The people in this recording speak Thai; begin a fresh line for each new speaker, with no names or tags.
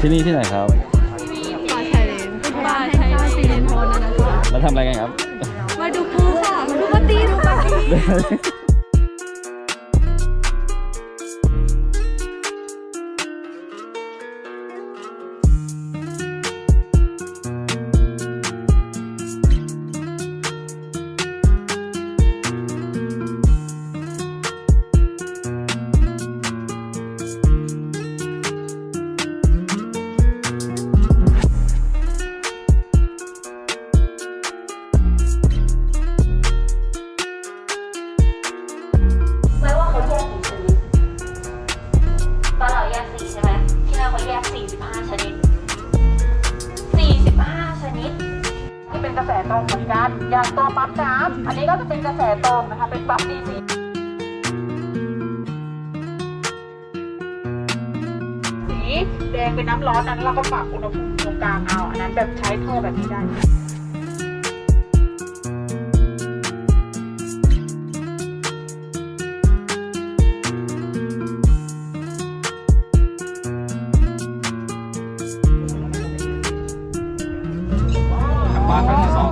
ที่นี่ที่ไหนครับ
ป่าชายเลนป่าชายเลนสีเลนโทนนะนะคะ
มาทำอะไรกันครับ
มาดูปูค่ะ มาดูปลาตีดูปลาตี
กระ
แสตรงเหมือนกันอย่างตัวปั๊มน้ำอันนี้ก็จะเป็นกระแสตรงนะคะ เป็นปั๊มดีซีสีแดงเป็นน้ำร้อนนั้นเราก็ปรับอุณหภูมิตรงกลางเอาอันนั้นแบบใช้ท่อแบบนี้ได้
มาครั้งที่สอง